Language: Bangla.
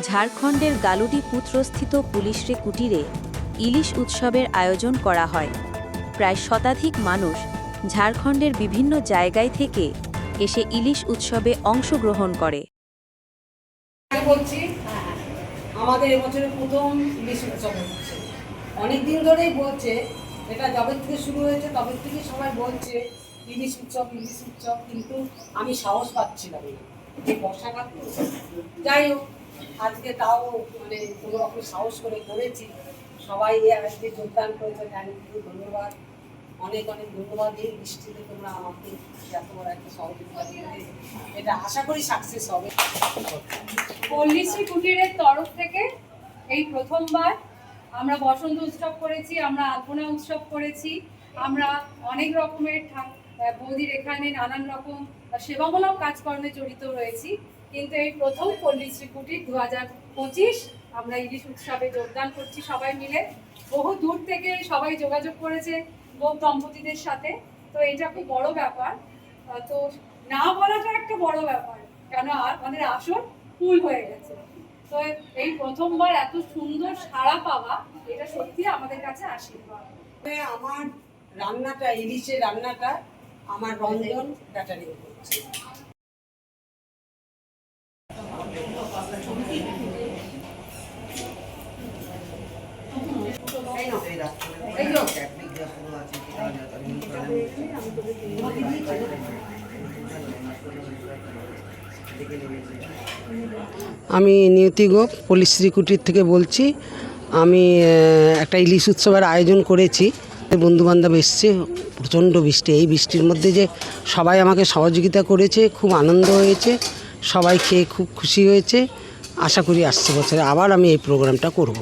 ঝাড়খণ্ডের গালুডি পুত্রস্থিত পুলিশরে কুটিরে ইলিশ উৎসবের আয়োজন করা হয়। প্রায় শতাধিক মানুষ ঝাড়খণ্ডের বিভিন্ন জায়গায় থেকে এসে ইলিশ উৎসবে অংশগ্রহণ করে। আমাদের এবছরে প্রথম ইলিশ উৎসব হচ্ছে। অনেক দিন ধরেই বলছে, এটা যবে থেকে শুরু হয়েছে, তবে থেকে সবাই বলছে, ইলিশ উৎসব ইলিশ উৎসব, কিন্তু আমি সাহস পাচ্ছিলাম যে বর্ষাকাল, যাই হোক আজকে তাও মানে কোনো রকম সাহস করে করেছি। সবাই আজকে যোগদান করেছে থ্যাংক ধন্যবাদ। অনেক অনেক ধন্যবাদ এই বৃষ্টিতে তোমরা আমাকে এত বড় একটা সহযোগিতা এটা আশা করি সাকসেস হবে। পল্লীশ্রী কুটিরের তরফ থেকে এই প্রথমবার আমরা বসন্ত উৎসব করেছি, আমরা আলপনা উৎসব করেছি, আমরা অনেক রকমের বৌদির এখানে নানান রকম সেবামূলক কাজকর্মে জড়িত রয়েছি। কিন্তু এই প্রথম পল্লীশ্রী কুটির দু হাজার পঁচিশ আমরা ইলিশ উৎসবে যোগদান করছি সবাই মিলে। বহু দূর থেকে সবাই যোগাযোগ করেছে বহু দম্পতিদের সাথে। তো এটা খুব বড় ব্যাপার। তো না বলাটা একটা বড় ব্যাপার, কেন আমাদের আসন ফুল হয়ে গেছে। তো এই প্রথমবার এত সুন্দর সাড়া পাওয়া, এটা সত্যি আমাদের কাছে আশীর্বাদ। আমার রান্নাটা, ইলিশের রান্নাটা, আমার রঞ্জন ব্যাটারি করছে এই নাও, এই নাও। আমি নিয়তি গোপ পলিশ্রী কুটির থেকে বলছি। আমি একটা ইলিশ উৎসবের আয়োজন করেছি। বন্ধুবান্ধব এসছে, প্রচণ্ড বৃষ্টি। এই বৃষ্টির মধ্যে যে সবাই আমাকে সহযোগিতা করেছে, খুব আনন্দ হয়েছে, সবাই খেয়ে খুব খুশি হয়েছে। আশা করি আসছে বছরে আবার আমি এই প্রোগ্রামটা করব।